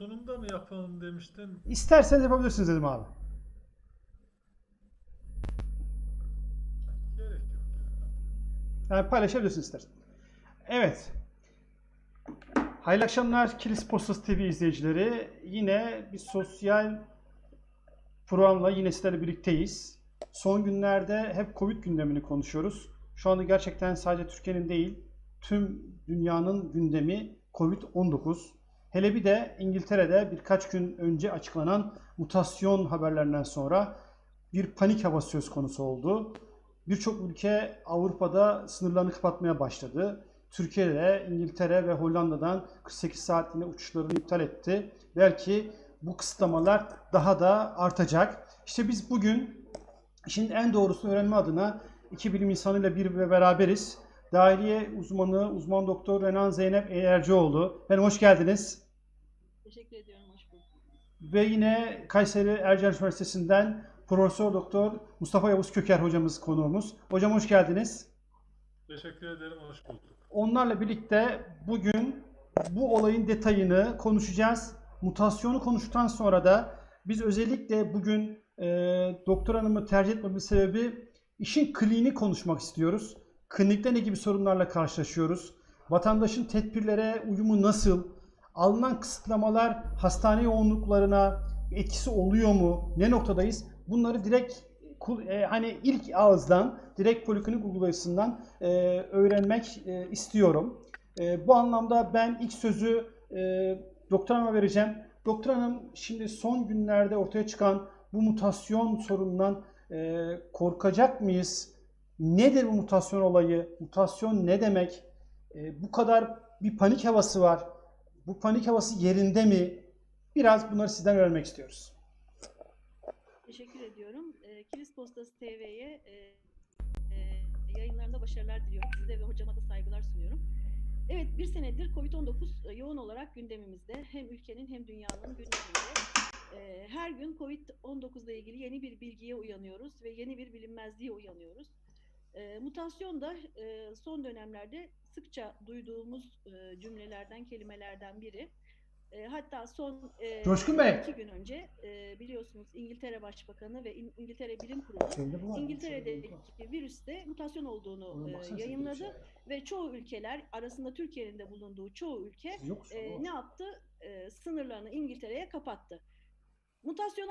sunumda mı yapalım demiştin? İsterseniz yapabilirsiniz dedim abi. Gerek yok. Yani paylaşabilirsiniz istersen. Evet. Hayırlı akşamlar Kilis Postası TV izleyicileri. Yine bir sosyal programla yine sizlerle birlikteyiz. Son günlerde hep Covid gündemini konuşuyoruz. Şu anda gerçekten sadece Türkiye'nin değil, tüm dünyanın gündemi Covid-19. Hele bir de İngiltere'de birkaç gün önce açıklanan mutasyon haberlerinden sonra bir panik havası söz konusu oldu. Birçok ülke Avrupa'da sınırlarını kapatmaya başladı. Türkiye'de, İngiltere ve Hollanda'dan 48 saatliğine uçuşlarını iptal etti. Belki bu kısıtlamalar daha da artacak. İşte biz bugün işin en doğrusunu öğrenme adına iki bilim insanıyla bir beraberiz. Dahiliye uzmanı, uzman doktor Renan Zeynep Eğercioğlu. Ben hoş geldiniz. Teşekkür ediyorum, hoş bulduk. Ve yine Kayseri Erciyes Üniversitesi'nden Profesör Doktor Mustafa Yavuz Köker hocamız konuğumuz. Hocam hoş geldiniz. Teşekkür ederim, hoş bulduk. Onlarla birlikte bugün bu olayın detayını konuşacağız. Mutasyonu konuştuktan sonra da biz özellikle bugün e, doktor hanımı tercih etmemin sebebi işin kliniğini konuşmak istiyoruz. Klinikte ne gibi sorunlarla karşılaşıyoruz? Vatandaşın tedbirlere uyumu nasıl? Alınan kısıtlamalar hastane yoğunluklarına etkisi oluyor mu? Ne noktadayız? Bunları direkt e, hani ilk ağızdan direkt poliklinik uygulayısından e, öğrenmek e, istiyorum. Bu anlamda ben ilk sözü doktor vereceğim. Doktor hanım şimdi son günlerde ortaya çıkan bu mutasyon sorunundan korkacak mıyız? Nedir bu mutasyon olayı? Mutasyon ne demek? E, bu kadar bir panik havası var. Bu panik havası yerinde mi? Biraz bunları sizden öğrenmek istiyoruz. Teşekkür ediyorum. E, Kilis Postası TV'ye e, e, yayınlarında başarılar diliyorum. Size ve hocama da saygılar sunuyorum. Evet, bir senedir COVID-19 yoğun olarak gündemimizde. Hem ülkenin hem dünyanın gündeminde. E, her gün COVID-19 ile ilgili yeni bir bilgiye uyanıyoruz ve yeni bir bilinmezliğe uyanıyoruz. E, mutasyon da e, son dönemlerde sıkça duyduğumuz e, cümlelerden, kelimelerden biri. E, hatta son e, Coşkun Bey. iki gün önce e, biliyorsunuz İngiltere Başbakanı ve İn- İngiltere Bilim Kurulu İngiltere'deki virüste mutasyon olduğunu e, yayınladı ve çoğu ülkeler arasında Türkiye'nin de bulunduğu çoğu ülke e, ne yaptı? E, sınırlarını İngiltere'ye kapattı. Mutasyon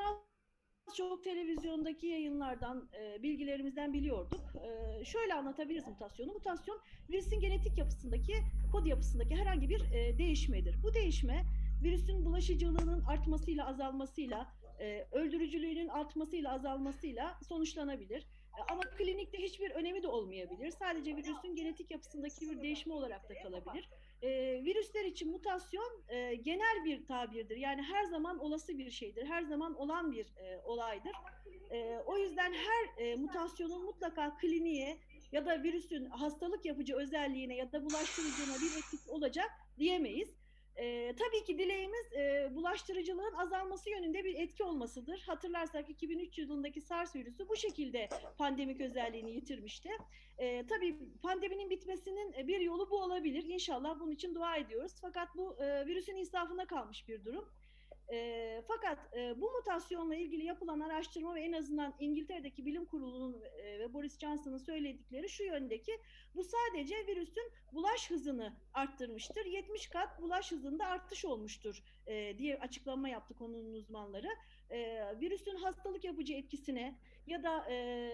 çok televizyondaki yayınlardan, e, bilgilerimizden biliyorduk. E, şöyle anlatabiliriz mutasyonu. Mutasyon virüsün genetik yapısındaki, kod yapısındaki herhangi bir e, değişmedir. Bu değişme virüsün bulaşıcılığının artmasıyla, azalmasıyla, e, öldürücülüğünün artmasıyla, azalmasıyla sonuçlanabilir. E, Ama klinikte hiçbir önemi de olmayabilir. Sadece virüsün genetik yapısındaki bir değişme olarak da kalabilir. E, virüsler için mutasyon e, genel bir tabirdir. Yani her zaman olası bir şeydir. Her zaman olan bir e, olaydır. E, o yüzden her e, mutasyonun mutlaka kliniğe ya da virüsün hastalık yapıcı özelliğine ya da bulaştırıcına bir etkisi olacak diyemeyiz. Ee, tabii ki dileğimiz e, bulaştırıcılığın azalması yönünde bir etki olmasıdır. Hatırlarsak 2003 yılındaki SARS virüsü bu şekilde pandemik özelliğini yitirmişti. Ee, tabii pandeminin bitmesinin e, bir yolu bu olabilir. İnşallah bunun için dua ediyoruz. Fakat bu e, virüsün insafına kalmış bir durum. E, fakat e, bu mutasyonla ilgili yapılan araştırma ve en azından İngiltere'deki bilim kurulunun e, ve Boris Johnson'ın söyledikleri şu yöndeki bu sadece virüsün bulaş hızını arttırmıştır. 70 kat bulaş hızında artış olmuştur e, diye açıklama yaptı konunun uzmanları. E, virüsün hastalık yapıcı etkisine ya da e,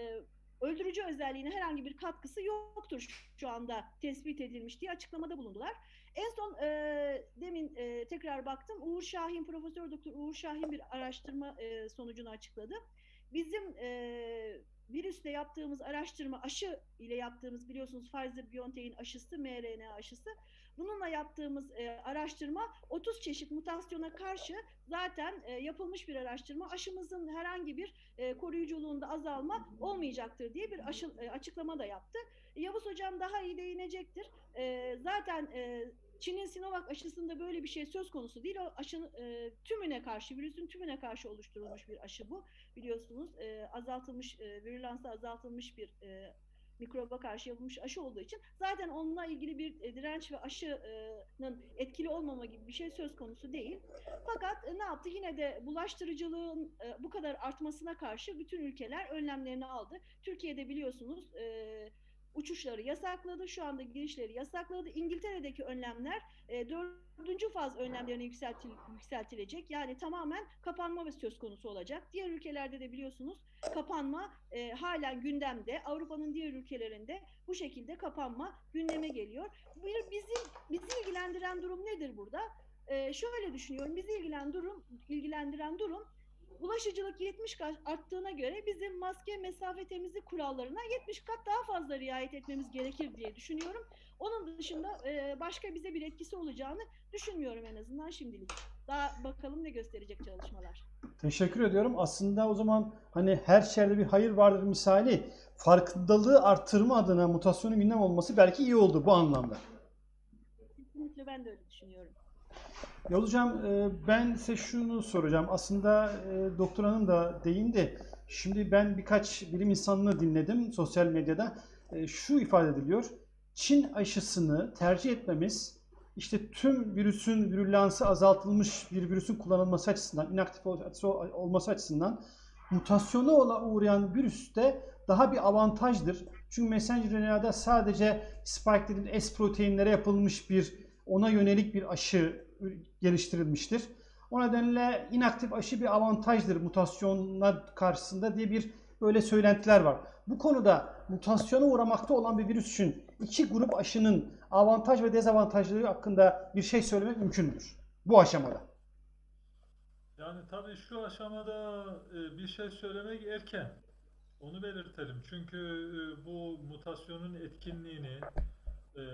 öldürücü özelliğine herhangi bir katkısı yoktur şu anda tespit edilmiş diye açıklamada bulundular. En son e, demin e, tekrar baktım Uğur Şahin, Profesör Doktor Uğur Şahin bir araştırma e, sonucunu açıkladı. Bizim e, virüsle yaptığımız araştırma aşı ile yaptığımız biliyorsunuz Pfizer-BioNTech'in aşısı, mRNA aşısı. Bununla yaptığımız e, araştırma 30 çeşit mutasyona karşı zaten e, yapılmış bir araştırma. Aşımızın herhangi bir e, koruyuculuğunda azalma olmayacaktır diye bir aşı, e, açıklama da yaptı. Yavuz Hocam daha iyi değinecektir. E, zaten e, Çin'in Sinovac aşısında böyle bir şey söz konusu değil. O aşının e, tümüne karşı, virüsün tümüne karşı oluşturulmuş bir aşı bu. Biliyorsunuz e, azaltılmış, e, virülansı azaltılmış bir e, mikroba karşı yapılmış aşı olduğu için zaten onunla ilgili bir e, direnç ve aşının etkili olmama gibi bir şey söz konusu değil. Fakat e, ne yaptı? Yine de bulaştırıcılığın e, bu kadar artmasına karşı bütün ülkeler önlemlerini aldı. Türkiye'de biliyorsunuz e, uçuşları yasakladı. Şu anda girişleri yasakladı. İngiltere'deki önlemler e, dördüncü faz önlemlerine yükseltil, yükseltilecek. Yani tamamen kapanma ve söz konusu olacak. Diğer ülkelerde de biliyorsunuz kapanma e, halen gündemde. Avrupa'nın diğer ülkelerinde bu şekilde kapanma gündeme geliyor. Bir, bizi, bizi ilgilendiren durum nedir burada? E, şöyle düşünüyorum. Bizi ilgilen durum, ilgilendiren durum bulaşıcılık 70 kat arttığına göre bizim maske mesafe temizlik kurallarına 70 kat daha fazla riayet etmemiz gerekir diye düşünüyorum. Onun dışında e, başka bize bir etkisi olacağını düşünmüyorum en azından şimdilik. Daha bakalım ne gösterecek çalışmalar. Teşekkür ediyorum. Aslında o zaman hani her şerde bir hayır vardır misali farkındalığı artırma adına mutasyonun gündem olması belki iyi oldu bu anlamda. Kesinlikle ben de öyle düşünüyorum. Ya hocam e, ben size şunu soracağım. Aslında e, doktor hanım da değindi. Şimdi ben birkaç bilim insanını dinledim sosyal medyada. E, Şu ifade ediliyor. Çin aşısını tercih etmemiz işte tüm virüsün virülansı azaltılmış bir virüsün kullanılması açısından, inaktif ol- olması açısından mutasyona ola- uğrayan virüste daha bir avantajdır. Çünkü messenger RNA'da sadece spike dediğimiz S proteinlere yapılmış bir ona yönelik bir aşı geliştirilmiştir. O nedenle inaktif aşı bir avantajdır mutasyonlar karşısında diye bir böyle söylentiler var. Bu konuda mutasyona uğramakta olan bir virüs için iki grup aşının avantaj ve dezavantajları hakkında bir şey söylemek mümkün müdür? Bu aşamada. Yani tabii şu aşamada e, bir şey söylemek erken. Onu belirtelim. Çünkü e, bu mutasyonun etkinliğini, e,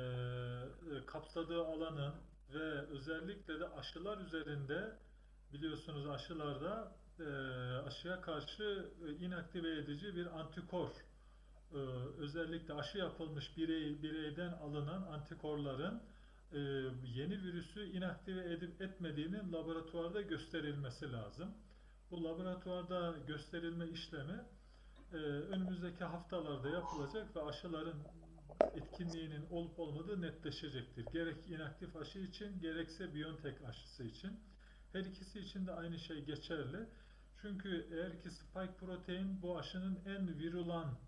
kapsadığı alanın ve özellikle de aşılar üzerinde biliyorsunuz aşılarda e, aşıya karşı e, inaktive edici bir antikor e, özellikle aşı yapılmış birey bireyden alınan antikorların e, yeni virüsü inaktive edip etmediğinin laboratuvarda gösterilmesi lazım. Bu laboratuvarda gösterilme işlemi önümüzdeki haftalarda yapılacak ve aşıların etkinliğinin olup olmadığı netleşecektir. Gerek inaktif aşı için gerekse BioNTech aşısı için. Her ikisi için de aynı şey geçerli. Çünkü eğer ki spike protein bu aşının en virülan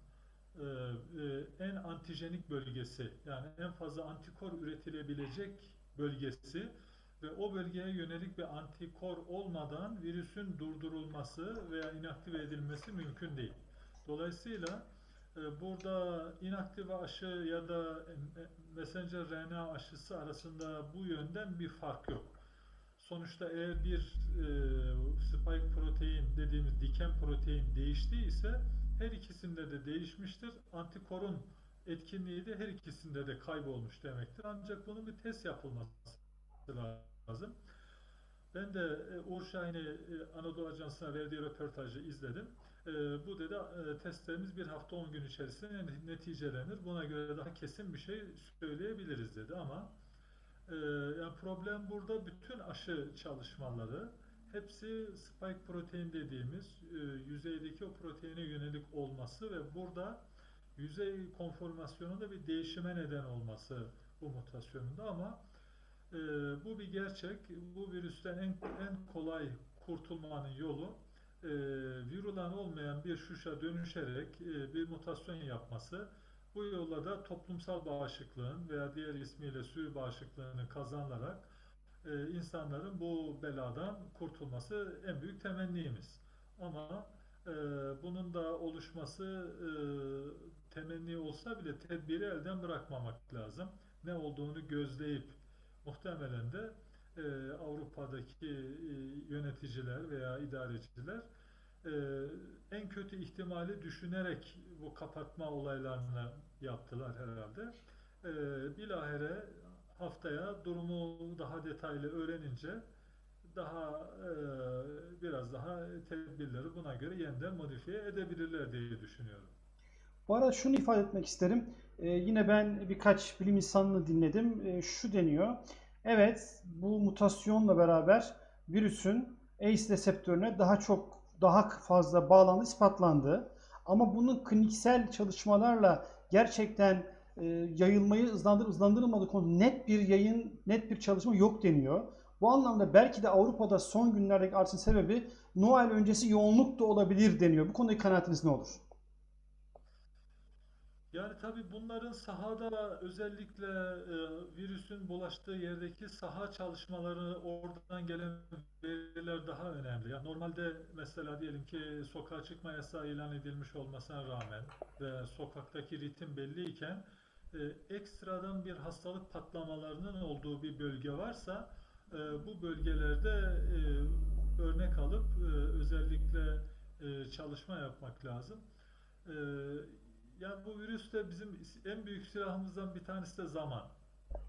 e, e, en antijenik bölgesi yani en fazla antikor üretilebilecek bölgesi ve o bölgeye yönelik bir antikor olmadan virüsün durdurulması veya inaktive edilmesi mümkün değil. Dolayısıyla burada inaktif aşı ya da e, messenger RNA aşısı arasında bu yönden bir fark yok. Sonuçta eğer bir e, spike protein dediğimiz diken protein değiştiyse her ikisinde de değişmiştir. Antikorun etkinliği de her ikisinde de kaybolmuş demektir. Ancak bunun bir test yapılması lazım. Ben de e, Uğur Şahin'i e, Anadolu Ajansı'na verdiği röportajı izledim. E, bu dedi e, testlerimiz bir hafta 10 gün içerisinde neticelenir. Buna göre daha kesin bir şey söyleyebiliriz dedi ama e, yani problem burada bütün aşı çalışmaları hepsi spike protein dediğimiz e, yüzeydeki o proteine yönelik olması ve burada yüzey konformasyonunda bir değişime neden olması bu mutasyonunda ama e, bu bir gerçek. Bu virüsten en, en kolay kurtulmanın yolu e, virülan olmayan bir şuşa dönüşerek e, bir mutasyon yapması. Bu yolla da toplumsal bağışıklığın veya diğer ismiyle sürü bağışıklığını kazanarak e, insanların bu beladan kurtulması en büyük temennimiz. Ama e, bunun da oluşması e, temenni olsa bile tedbiri elden bırakmamak lazım. Ne olduğunu gözleyip muhtemelen de e, Avrupa'daki e, yöneticiler veya idareciler e, en kötü ihtimali düşünerek bu kapatma olaylarını yaptılar herhalde. E, bilahare haftaya durumu daha detaylı öğrenince daha e, biraz daha tedbirleri buna göre yeniden modifiye edebilirler diye düşünüyorum. Bu arada şunu ifade etmek isterim. Ee, yine ben birkaç bilim insanını dinledim. Ee, şu deniyor. Evet bu mutasyonla beraber virüsün ACE reseptörüne daha çok daha fazla bağlandığı ispatlandı. Ama bunun kliniksel çalışmalarla gerçekten e, yayılmayı hızlandır hızlandırılmadığı konusunda net bir yayın, net bir çalışma yok deniyor. Bu anlamda belki de Avrupa'da son günlerdeki artışın sebebi Noel öncesi yoğunluk da olabilir deniyor. Bu konudaki kanaatiniz ne olur? Yani tabii bunların sahada özellikle e, virüsün bulaştığı yerdeki saha çalışmaları oradan gelen veriler daha önemli. Yani normalde mesela diyelim ki sokağa çıkma yasağı ilan edilmiş olmasına rağmen ve sokaktaki ritim belliyken e, ekstradan bir hastalık patlamalarının olduğu bir bölge varsa e, bu bölgelerde e, örnek alıp e, özellikle e, çalışma yapmak lazım. E, yani bu virüste bizim en büyük silahımızdan bir tanesi de zaman.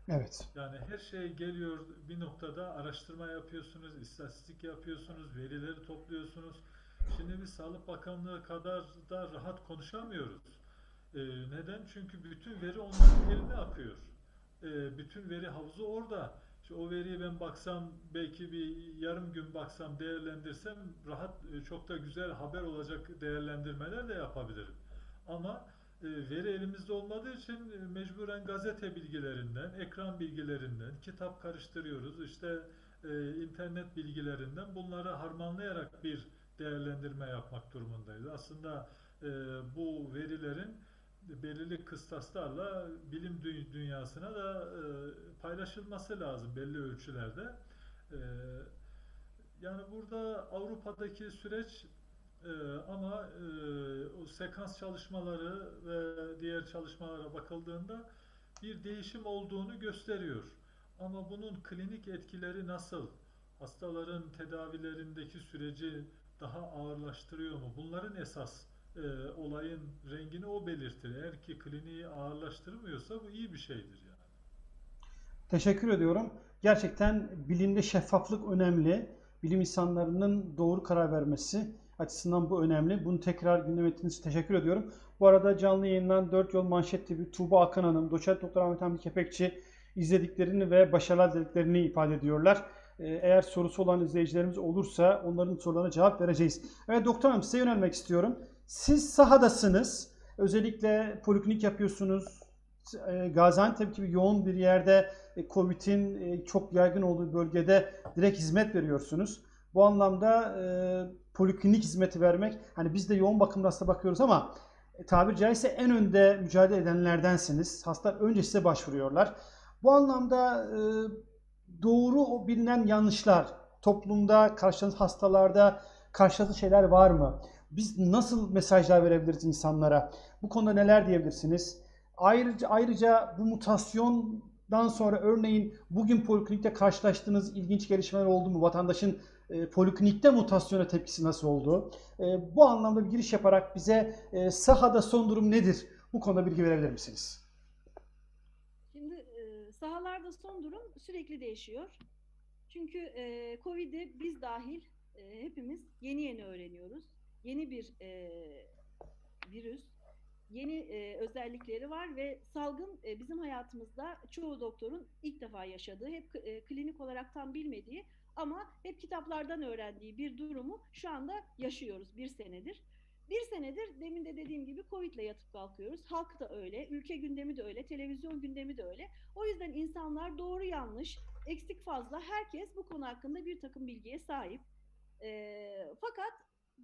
Evet. Yani her şey geliyor bir noktada araştırma yapıyorsunuz, istatistik yapıyorsunuz, verileri topluyorsunuz. Şimdi biz Sağlık Bakanlığı kadar da rahat konuşamıyoruz. Ee, neden? Çünkü bütün veri onların eline akıyor. Ee, bütün veri havuzu orada. İşte o veriyi ben baksam belki bir yarım gün baksam değerlendirsem rahat e, çok da güzel haber olacak değerlendirmeler de yapabilirim. Ama veri elimizde olmadığı için e, mecburen gazete bilgilerinden, ekran bilgilerinden, kitap karıştırıyoruz. İşte e, internet bilgilerinden bunları harmanlayarak bir değerlendirme yapmak durumundayız. Aslında e, bu verilerin belirli kıstaslarla bilim dü- dünyasına da e, paylaşılması lazım belli ölçülerde. E, yani burada Avrupa'daki süreç ee, ama e, o sekans çalışmaları ve diğer çalışmalara bakıldığında bir değişim olduğunu gösteriyor. Ama bunun klinik etkileri nasıl? Hastaların tedavilerindeki süreci daha ağırlaştırıyor mu? Bunların esas e, olayın rengini o belirtir. Eğer ki kliniği ağırlaştırmıyorsa bu iyi bir şeydir yani. Teşekkür ediyorum. Gerçekten bilimde şeffaflık önemli. Bilim insanlarının doğru karar vermesi açısından bu önemli. Bunu tekrar gündem ettiğiniz teşekkür ediyorum. Bu arada canlı yayından 4 Yol Manşet TV Tuğba Akan Hanım, Doçent Doktor Ahmet Hamdi Kepekçi izlediklerini ve başarılar dilediklerini ifade ediyorlar. Ee, Eğer sorusu olan izleyicilerimiz olursa onların sorularına cevap vereceğiz. Evet doktor hanım size yönelmek istiyorum. Siz sahadasınız. Özellikle poliklinik yapıyorsunuz. E, Gaziantep gibi yoğun bir yerde e, Covid'in e, çok yaygın olduğu bölgede direkt hizmet veriyorsunuz. Bu anlamda e, poliklinik hizmeti vermek, hani biz de yoğun bakımda hasta bakıyoruz ama e, tabiri caizse en önde mücadele edenlerdensiniz. Hastalar önce size başvuruyorlar. Bu anlamda e, doğru bilinen yanlışlar, toplumda karşıladığınız hastalarda karşıladığınız şeyler var mı? Biz nasıl mesajlar verebiliriz insanlara? Bu konuda neler diyebilirsiniz? Ayrıca, ayrıca bu mutasyondan sonra örneğin bugün poliklinikte karşılaştığınız ilginç gelişmeler oldu mu? Vatandaşın e, poliklinikte mutasyona tepkisi nasıl oldu? E, bu anlamda bir giriş yaparak bize e, sahada son durum nedir? Bu konuda bilgi verebilir misiniz? Şimdi e, sahalarda son durum sürekli değişiyor. Çünkü e, Covid'i biz dahil e, hepimiz yeni yeni öğreniyoruz. Yeni bir e, virüs, yeni e, özellikleri var ve salgın e, bizim hayatımızda çoğu doktorun ilk defa yaşadığı, hep e, klinik olarak tam bilmediği ama hep kitaplardan öğrendiği bir durumu şu anda yaşıyoruz bir senedir. Bir senedir demin de dediğim gibi Covid'le yatıp kalkıyoruz. Halk da öyle, ülke gündemi de öyle, televizyon gündemi de öyle. O yüzden insanlar doğru yanlış, eksik fazla herkes bu konu hakkında bir takım bilgiye sahip. Ee, fakat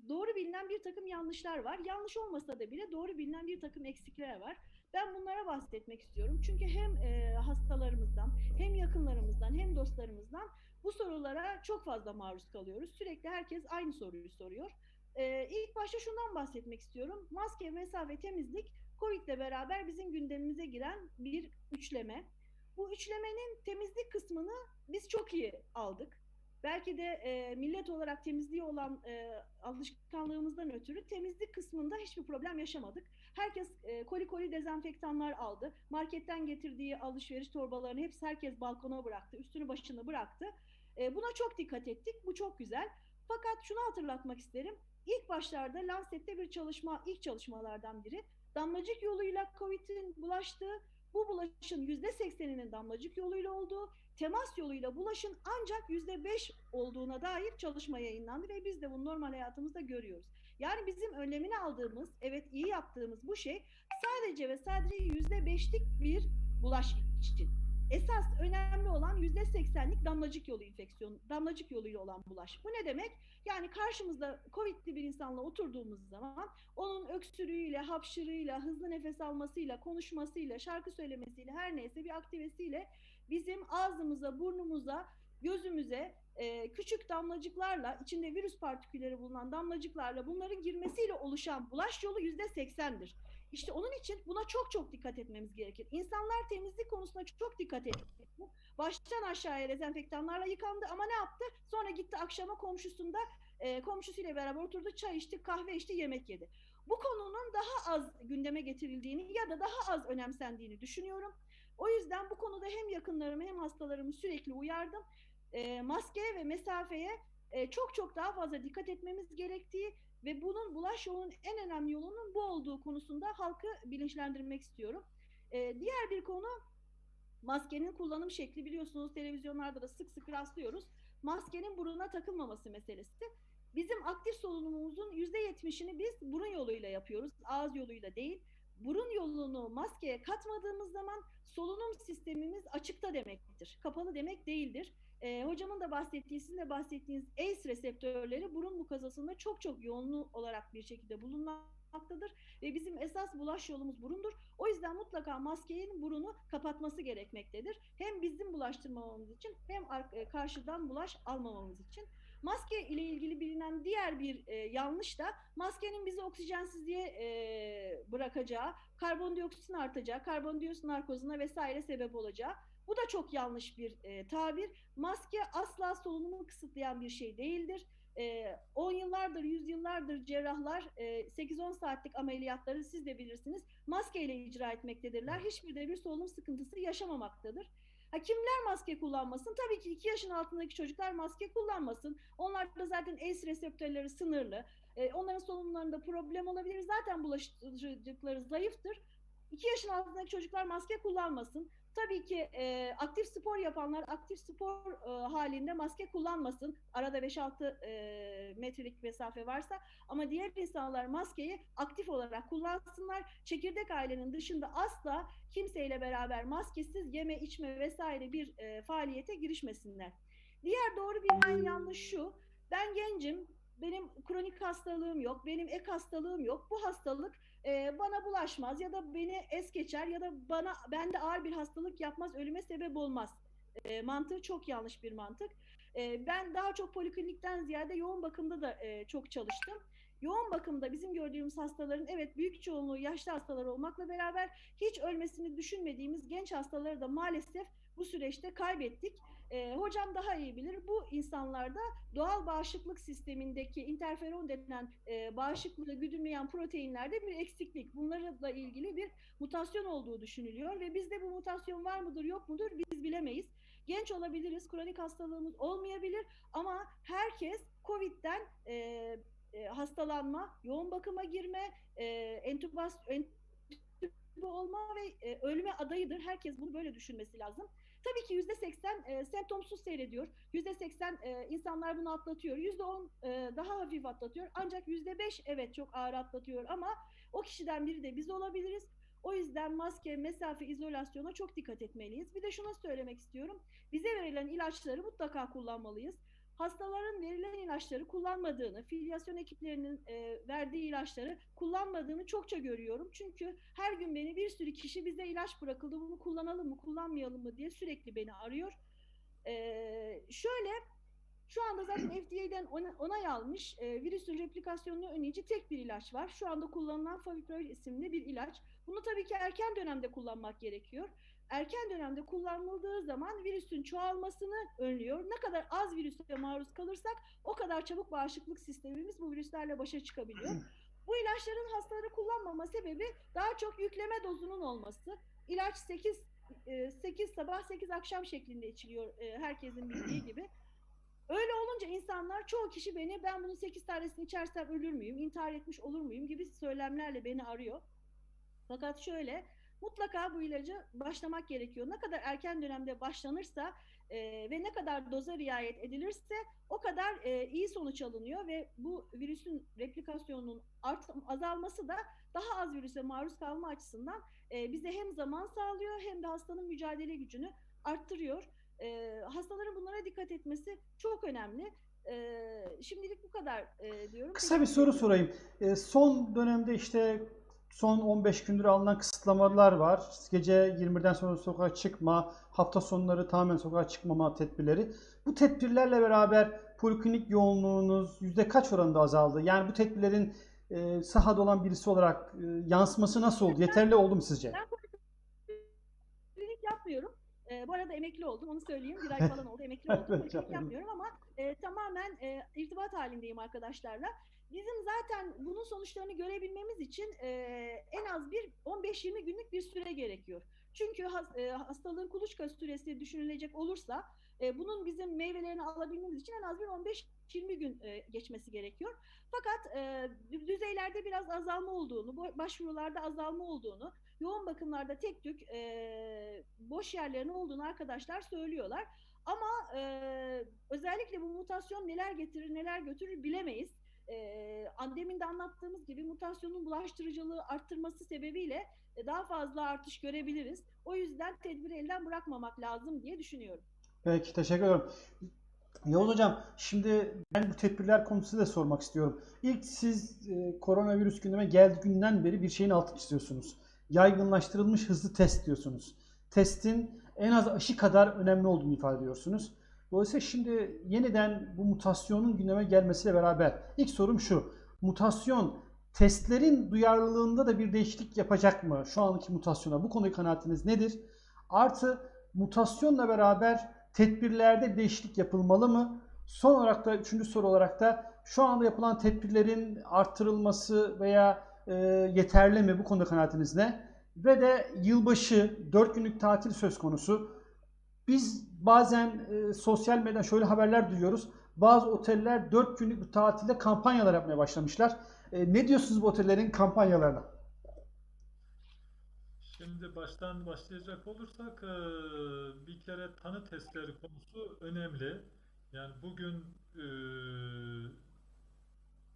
doğru bilinen bir takım yanlışlar var. Yanlış olmasa da bile doğru bilinen bir takım eksikler var. Ben bunlara bahsetmek istiyorum. Çünkü hem e, hastalarımızdan, hem yakınlarımızdan, hem dostlarımızdan bu sorulara çok fazla maruz kalıyoruz. Sürekli herkes aynı soruyu soruyor. Ee, ilk başta şundan bahsetmek istiyorum. Maske, mesafe, temizlik Covid ile beraber bizim gündemimize giren bir üçleme. Bu üçlemenin temizlik kısmını biz çok iyi aldık. Belki de e, millet olarak temizliğe olan e, alışkanlığımızdan ötürü temizlik kısmında hiçbir problem yaşamadık. Herkes e, koli koli dezenfektanlar aldı. Marketten getirdiği alışveriş torbalarını hepsi herkes balkona bıraktı. Üstünü başını bıraktı. E, buna çok dikkat ettik. Bu çok güzel. Fakat şunu hatırlatmak isterim. İlk başlarda Lancet'te bir çalışma, ilk çalışmalardan biri damlacık yoluyla COVID'in bulaştığı, bu bulaşın %80'inin damlacık yoluyla olduğu, temas yoluyla bulaşın ancak yüzde beş olduğuna dair çalışma yayınlandı ve biz de bunu normal hayatımızda görüyoruz. Yani bizim önlemini aldığımız, evet iyi yaptığımız bu şey sadece ve sadece yüzde beşlik bir bulaş için. Esas önemli olan yüzde seksenlik damlacık yolu enfeksiyonu, damlacık yoluyla olan bulaş. Bu ne demek? Yani karşımızda COVID'li bir insanla oturduğumuz zaman onun öksürüğüyle, hapşırığıyla, hızlı nefes almasıyla, konuşmasıyla, şarkı söylemesiyle, her neyse bir aktivesiyle bizim ağzımıza, burnumuza, gözümüze e, küçük damlacıklarla, içinde virüs partikülleri bulunan damlacıklarla bunların girmesiyle oluşan bulaş yolu yüzde seksendir. İşte onun için buna çok çok dikkat etmemiz gerekir. İnsanlar temizlik konusunda çok dikkat etti. Baştan aşağıya dezenfektanlarla yıkandı ama ne yaptı? Sonra gitti akşama komşusunda e, komşusuyla beraber oturdu, çay içti, kahve içti, yemek yedi. Bu konunun daha az gündeme getirildiğini ya da daha az önemsendiğini düşünüyorum. O yüzden bu konuda hem yakınlarımı hem hastalarımı sürekli uyardım. E, maskeye ve mesafeye e, çok çok daha fazla dikkat etmemiz gerektiği ve bunun bulaş yolunun en önemli yolunun bu olduğu konusunda halkı bilinçlendirmek istiyorum. E, diğer bir konu maskenin kullanım şekli biliyorsunuz televizyonlarda da sık sık rastlıyoruz. Maskenin buruna takılmaması meselesi. Bizim aktif solunumumuzun %70'ini biz burun yoluyla yapıyoruz, ağız yoluyla değil. Burun yolunu maskeye katmadığımız zaman solunum sistemimiz açıkta demektir. Kapalı demek değildir. E, hocamın da bahsettiği, sizin de bahsettiğiniz ACE reseptörleri burun mukazasında çok çok yoğunlu olarak bir şekilde bulunmaktadır. Ve bizim esas bulaş yolumuz burundur. O yüzden mutlaka maskenin burunu kapatması gerekmektedir. Hem bizim bulaştırmamamız için hem karşıdan bulaş almamamız için. Maske ile ilgili bilinen diğer bir e, yanlış da maskenin bizi oksijensizliğe e, bırakacağı, karbondioksitin artacağı, karbondioksit narkozuna vesaire sebep olacağı. Bu da çok yanlış bir e, tabir. Maske asla solunumu kısıtlayan bir şey değildir. 10 e, yıllardır, 100 yıllardır cerrahlar e, 8-10 saatlik ameliyatları siz de bilirsiniz maskeyle icra etmektedirler. Hiçbir de bir solunum sıkıntısı yaşamamaktadır. Ha, kimler maske kullanmasın? Tabii ki 2 yaşın altındaki çocuklar maske kullanmasın. Onlarda zaten ACE reseptörleri sınırlı. E, onların solunumlarında problem olabilir. Zaten bulaşıcılıkları zayıftır. 2 yaşın altındaki çocuklar maske kullanmasın. Tabii ki e, aktif spor yapanlar aktif spor e, halinde maske kullanmasın. Arada 5-6 e, metrelik mesafe varsa ama diğer insanlar maskeyi aktif olarak kullansınlar. Çekirdek ailenin dışında asla kimseyle beraber maskesiz yeme içme vesaire bir e, faaliyete girişmesinler. Diğer doğru bilinen yanlış şu. Ben gencim, benim kronik hastalığım yok, benim ek hastalığım yok. Bu hastalık e, bana bulaşmaz ya da beni es geçer ya da bana bende ağır bir hastalık yapmaz, ölüme sebep olmaz. E, mantığı çok yanlış bir mantık. E, ben daha çok poliklinikten ziyade yoğun bakımda da e, çok çalıştım. Yoğun bakımda bizim gördüğümüz hastaların evet büyük çoğunluğu yaşlı hastalar olmakla beraber hiç ölmesini düşünmediğimiz genç hastaları da maalesef bu süreçte kaybettik. E, hocam daha iyi bilir. Bu insanlarda doğal bağışıklık sistemindeki interferon denen e, bağışıklığı güdümleyen proteinlerde bir eksiklik. Bunlarla ilgili bir mutasyon olduğu düşünülüyor ve bizde bu mutasyon var mıdır yok mudur biz bilemeyiz. Genç olabiliriz, kronik hastalığımız olmayabilir ama herkes COVID'den e, e, hastalanma, yoğun bakıma girme, e, entübasyon olma ve e, ölüme adayıdır. Herkes bunu böyle düşünmesi lazım. Tabii ki yüzde seksen e, semptomsuz seyrediyor. Yüzde seksen e, insanlar bunu atlatıyor. Yüzde on e, daha hafif atlatıyor. Ancak yüzde beş evet çok ağır atlatıyor ama o kişiden biri de biz olabiliriz. O yüzden maske, mesafe, izolasyona çok dikkat etmeliyiz. Bir de şunu söylemek istiyorum. Bize verilen ilaçları mutlaka kullanmalıyız hastaların verilen ilaçları kullanmadığını, filyasyon ekiplerinin e, verdiği ilaçları kullanmadığını çokça görüyorum. Çünkü her gün beni bir sürü kişi bize ilaç bırakıldı, bunu kullanalım mı, kullanmayalım mı diye sürekli beni arıyor. E, şöyle, şu anda zaten FDA'den onay almış e, virüsün replikasyonunu önleyici tek bir ilaç var. Şu anda kullanılan Favipiravir isimli bir ilaç. Bunu tabii ki erken dönemde kullanmak gerekiyor erken dönemde kullanıldığı zaman virüsün çoğalmasını önlüyor. Ne kadar az virüse maruz kalırsak o kadar çabuk bağışıklık sistemimiz bu virüslerle başa çıkabiliyor. Bu ilaçların hastaları kullanmama sebebi daha çok yükleme dozunun olması. İlaç 8 8 e, sabah 8 akşam şeklinde içiliyor e, herkesin bildiği gibi. Öyle olunca insanlar çoğu kişi beni ben bunun 8 tanesini içersem ölür müyüm, intihar etmiş olur muyum gibi söylemlerle beni arıyor. Fakat şöyle mutlaka bu ilacı başlamak gerekiyor. Ne kadar erken dönemde başlanırsa e, ve ne kadar doza riayet edilirse o kadar e, iyi sonuç alınıyor ve bu virüsün replikasyonunun art, azalması da daha az virüse maruz kalma açısından e, bize hem zaman sağlıyor hem de hastanın mücadele gücünü arttırıyor. E, hastaların bunlara dikkat etmesi çok önemli. E, şimdilik bu kadar e, diyorum. Kısa bir soru sorayım. E, son dönemde işte son 15 gündür alınan kısıtlamalar var. Gece 21'den sonra sokağa çıkma, hafta sonları tamamen sokağa çıkmama tedbirleri. Bu tedbirlerle beraber poliklinik yoğunluğunuz yüzde kaç oranında azaldı? Yani bu tedbirlerin e, sahada olan birisi olarak e, yansıması nasıl oldu? Yeterli oldu mu sizce? Ee, bu arada emekli oldum onu söyleyeyim. Bir ay falan oldu emekli oldum. İyi. yapmıyorum ama e, tamamen e, irtibat halindeyim arkadaşlarla. Bizim zaten bunun sonuçlarını görebilmemiz için e, en az bir 15-20 günlük bir süre gerekiyor. Çünkü has- e, hastalığın kuluçka süresi düşünülecek olursa e, bunun bizim meyvelerini alabilmemiz için en az bir 15-20 gün e, geçmesi gerekiyor. Fakat e, düzeylerde biraz azalma olduğunu, başvurularda azalma olduğunu, yoğun bakımlarda tek tük e, boş yerlerin olduğunu arkadaşlar söylüyorlar. Ama e, özellikle bu mutasyon neler getirir neler götürür bilemeyiz. E, demin de anlattığımız gibi mutasyonun bulaştırıcılığı arttırması sebebiyle e, daha fazla artış görebiliriz. O yüzden tedbiri elden bırakmamak lazım diye düşünüyorum. Peki teşekkür ederim. Yavuz Hocam şimdi ben bu tedbirler konusunda da sormak istiyorum. İlk siz e, koronavirüs gündeme geldiği günden beri bir şeyin altını çiziyorsunuz. Yaygınlaştırılmış hızlı test diyorsunuz. Testin en az aşı kadar önemli olduğunu ifade ediyorsunuz. Dolayısıyla şimdi yeniden bu mutasyonun gündeme gelmesiyle beraber ilk sorum şu. Mutasyon testlerin duyarlılığında da bir değişiklik yapacak mı şu anki mutasyona? Bu konuyu kanaatiniz nedir? Artı mutasyonla beraber tedbirlerde değişiklik yapılmalı mı? Son olarak da üçüncü soru olarak da şu anda yapılan tedbirlerin artırılması veya e, yeterli mi? Bu konuda kanaatiniz ne? Ve de yılbaşı 4 günlük tatil söz konusu. Biz bazen e, sosyal medyadan şöyle haberler duyuyoruz. Bazı oteller 4 günlük bir tatilde kampanyalar yapmaya başlamışlar. E, ne diyorsunuz bu otellerin kampanyalarına? Şimdi baştan başlayacak olursak eee, bir kere tanı testleri konusu önemli. Yani bugün eee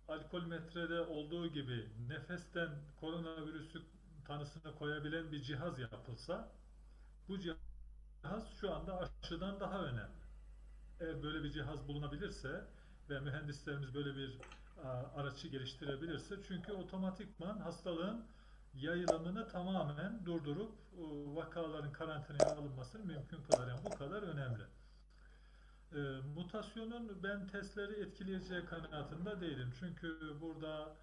alkol metrede olduğu gibi nefesten koronavirüsü tanısını koyabilen bir cihaz yapılsa bu cihaz şu anda aşıdan daha önemli. Eğer böyle bir cihaz bulunabilirse ve mühendislerimiz böyle bir a, araçı geliştirebilirse çünkü otomatikman hastalığın yayılımını tamamen durdurup vakaların karantinaya alınmasını mümkün kılar. Yani bu kadar önemli. E, mutasyonun ben testleri etkileyeceği kanaatinde değilim. Çünkü burada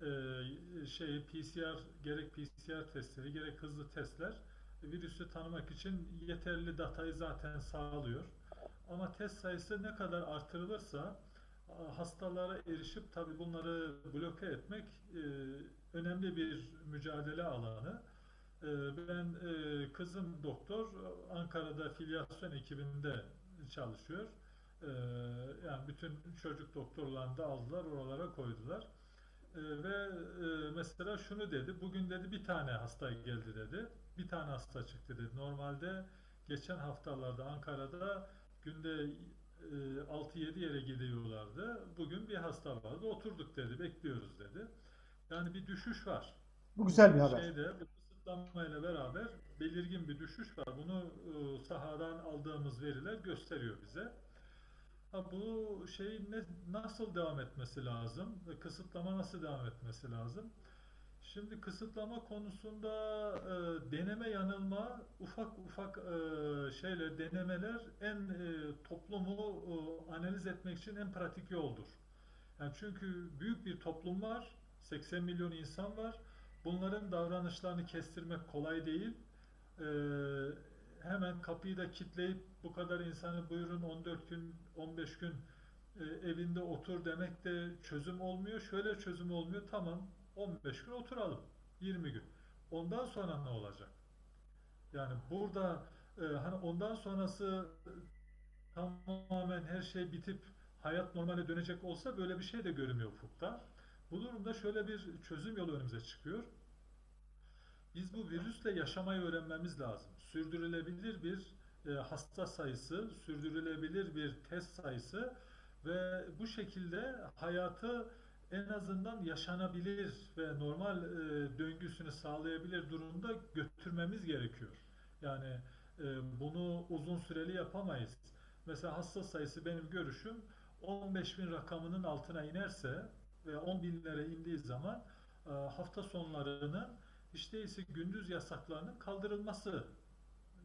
e, şey PCR gerek PCR testleri gerek hızlı testler virüsü tanımak için yeterli datayı zaten sağlıyor. Ama test sayısı ne kadar artırılırsa hastalara erişip tabii bunları bloke etmek e, önemli bir mücadele alanı. E, ben e, kızım doktor Ankara'da filyasyon ekibinde çalışıyor. E, yani bütün çocuk doktorlarını da aldılar, oralara koydular. E, ve e, mesela şunu dedi, bugün dedi bir tane hasta geldi dedi, bir tane hasta çıktı dedi. Normalde geçen haftalarda Ankara'da günde e, 6-7 yere gidiyorlardı. Bugün bir hasta vardı, oturduk dedi, bekliyoruz dedi. Yani bir düşüş var. Bu güzel bir haber. Şeyde bu kısıtlamayla beraber belirgin bir düşüş var. Bunu e, sahadan aldığımız veriler gösteriyor bize. Ha, bu şeyin ne, nasıl devam etmesi lazım? Kısıtlama nasıl devam etmesi lazım? Şimdi kısıtlama konusunda e, deneme yanılma ufak ufak e, şeyler denemeler en e, toplumu e, analiz etmek için en pratik yoldur. Yani çünkü büyük bir toplum var, 80 milyon insan var. Bunların davranışlarını kestirmek kolay değil. Ee, hemen kapıyı da kilitleyip bu kadar insanı buyurun 14 gün, 15 gün e, evinde otur demek de çözüm olmuyor. Şöyle çözüm olmuyor. Tamam 15 gün oturalım. 20 gün. Ondan sonra ne olacak? Yani burada e, hani ondan sonrası tamamen her şey bitip hayat normale dönecek olsa böyle bir şey de görünmüyor ufukta. Bu durumda şöyle bir çözüm yolu önümüze çıkıyor. biz bu virüsle yaşamayı öğrenmemiz lazım. Sürdürülebilir bir e, hasta sayısı, sürdürülebilir bir test sayısı ve bu şekilde hayatı en azından yaşanabilir ve normal e, döngüsünü sağlayabilir durumda götürmemiz gerekiyor. Yani e, bunu uzun süreli yapamayız. Mesela hasta sayısı benim görüşüm 15 bin rakamının altına inerse ve 10 binlere indiği zaman e, hafta sonlarının hiç değilse gündüz yasaklarının kaldırılması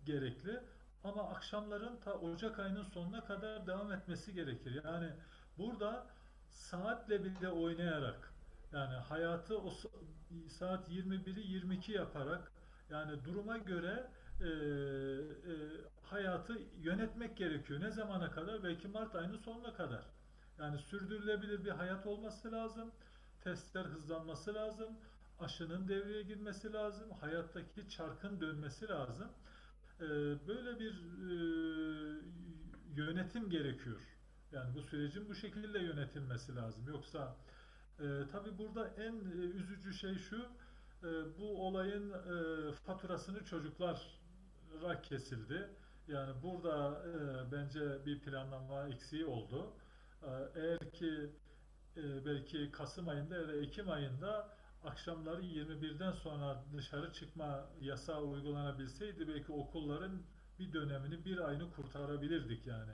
gerekli. Ama akşamların ta Ocak ayının sonuna kadar devam etmesi gerekir. Yani burada saatle bile oynayarak yani hayatı o sa- saat 21'i 22 yaparak yani duruma göre e, e, hayatı yönetmek gerekiyor. Ne zamana kadar? Belki Mart ayının sonuna kadar. Yani sürdürülebilir bir hayat olması lazım. Testler hızlanması lazım. Aşının devreye girmesi lazım. Hayattaki çarkın dönmesi lazım. Ee, Böyle bir e, yönetim gerekiyor. Yani bu sürecin bu şekilde yönetilmesi lazım. Yoksa e, tabii burada en e, üzücü şey şu, e, bu olayın e, faturasını çocuklara kesildi. Yani burada e, bence bir planlama eksiği oldu. E, eğer ki e, belki Kasım ayında ya da Ekim ayında akşamları 21'den sonra dışarı çıkma yasağı uygulanabilseydi belki okulların bir dönemini, bir ayını kurtarabilirdik yani.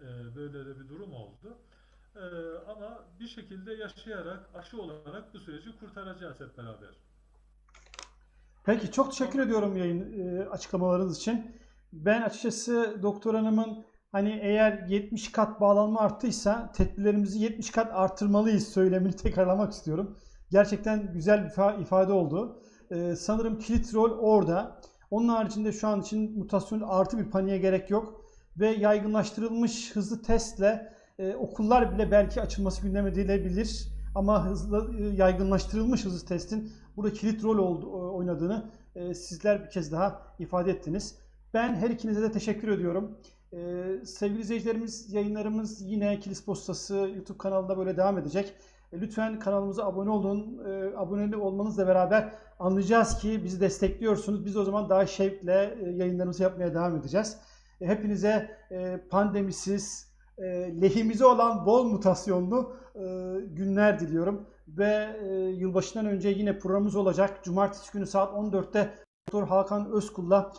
E, böyle de bir durum oldu. E, ama bir şekilde yaşayarak, aşı olarak bu süreci kurtaracağız hep beraber. Peki çok teşekkür ediyorum yayın e, açıklamalarınız için. Ben açıkçası doktor hanımın hani eğer 70 kat bağlanma arttıysa tedbirlerimizi 70 kat artırmalıyız söylemini tekrarlamak istiyorum. Gerçekten güzel bir ifa- ifade oldu. E, sanırım kilit rol orada. Onun haricinde şu an için mutasyon artı bir paniğe gerek yok. Ve yaygınlaştırılmış hızlı testle e, okullar bile belki açılması gündeme edilebilir. Ama hızlı e, yaygınlaştırılmış hızlı testin burada kilit rol oldu, oynadığını e, sizler bir kez daha ifade ettiniz. Ben her ikinize de teşekkür ediyorum. E, sevgili izleyicilerimiz yayınlarımız yine Kilis Postası YouTube kanalında böyle devam edecek. E, lütfen kanalımıza abone olun. E, abone olmanızla beraber anlayacağız ki bizi destekliyorsunuz. Biz o zaman daha şevkle e, yayınlarımızı yapmaya devam edeceğiz. E, hepinize e, pandemisiz, e, lehimize olan bol mutasyonlu günler diliyorum. Ve yılbaşından önce yine programımız olacak. Cumartesi günü saat 14'te Doktor Hakan Özkul'la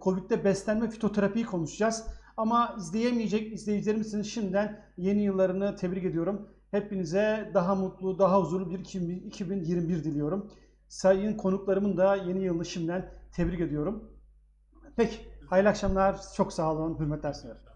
Covid'de beslenme fitoterapiyi konuşacağız. Ama izleyemeyecek izleyicilerimizin şimdiden yeni yıllarını tebrik ediyorum. Hepinize daha mutlu, daha huzurlu bir 2021 diliyorum. Sayın konuklarımın da yeni yılını şimdiden tebrik ediyorum. Peki, hayırlı akşamlar. Çok sağ olun. Hürmetler sunuyorum.